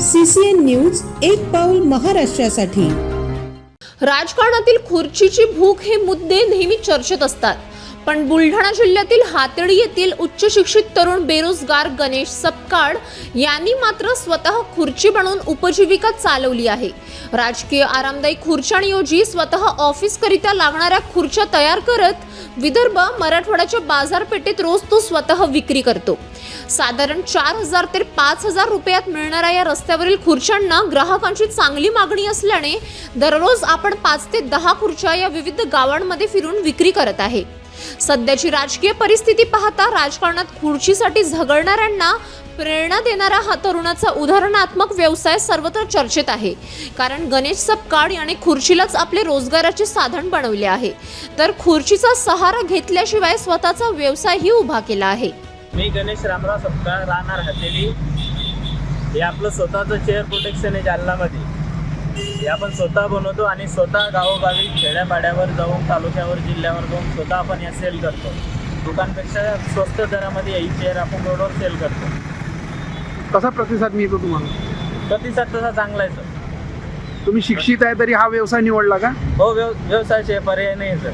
CCN news एक पाऊल महाराष्ट्रासाठी. राजकारणातील खुर्चीची भूक हे मुद्दे नेहमी चर्चेत असतात. पण बुलढाणा जिल्ह्यातील हातडी येथील उच्च शिक्षित तरुण बेरोजगार गणेश सपकाळ यांनी मात्र स्वतः खुर्ची बनवून उपजीविका चालवली आहे. राजकीय आरामदायी खुर्च्यांऐवजी स्वतः ऑफिसकरिता लागणाऱ्या खुर्च्या तयार करत विदर्भ मराठवाड्याच्या बाजारपेठेत रोज तो स्वतः विक्री करतो. साधारण चार हजार ते पाच हजार रुपयात मिळणाऱ्या या रस्त्यावरील खुर्च्यांना ग्राहकांची चांगली मागणी असल्याने दररोज आपण पाच ते दहा खुर्च्या या विविध गावांमध्ये फिरून विक्री करत आहे. सध्याची राजकीय परिस्थिती पाहता राजकारणात खुर्चीसाठी झगडणाऱ्यांना प्रेरणा देणारा हा तरुणाचा उदाहरणात्मक व्यवसाय सर्वत्र चर्चेत आहे. कारण गणेश सपकाळ याने खुर्चीलाच आपले रोजगाराचे साधन बनवले आहे. तर खुर्चीचा सहारा घेतल्याशिवाय स्वतःचा व्यवसायही उभा केला आहे. मी गणेश रामराव सपकाळ राहणार हतेली हे आपलं स्वतःचं चेअर प्रोटेक्शन आहे जालनामध्ये. हे आपण स्वतः बनवतो आणि स्वतः गावोगावी खेड्यापाड्यावर जाऊन तालुक्यावर जिल्ह्यावर जाऊन स्वतः आपण या सेल करतो. दुकानपेक्षा स्वस्त दरामध्ये ही चेअर आपण रोडवर सेल करतो. कसा प्रतिसाद मिळतो तुम्हाला? प्रतिसाद तसा चांगला आहे सर तुम्ही शिक्षित आहे तरी हा व्यवसाय निवडला का? हो व्यव व्यवसायाचे पर्याय नाही सर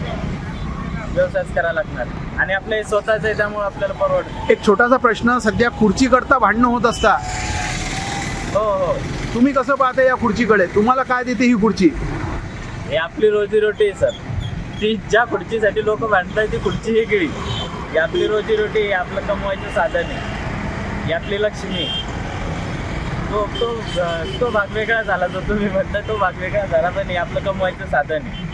व्यवसायच करावा लागणार. आणि आपलं हे स्वतःचं आहे त्यामुळे आपल्याला परवडतं. एक छोटासा प्रश्न सध्या खुर्ची करता भांडणं होत असता हो हो. तुम्ही कसं पाहता या खुर्चीकडे? तुम्हाला काय देते ही खुर्ची? हे आपली रोजी रोटी आहे सर. ती ज्या खुर्चीसाठी लोक भांडतात ती खुर्ची ही केळी. ही आपली रोजीरोटी हे आपलं कमवायचं साधन आहे. ही आपली लक्ष्मी आहे. तो तो तो भाग वेगळा झाला जो तुम्ही म्हणता तो भाग वेगळा झाला पण हे आपलं कमवायचं साधन आहे.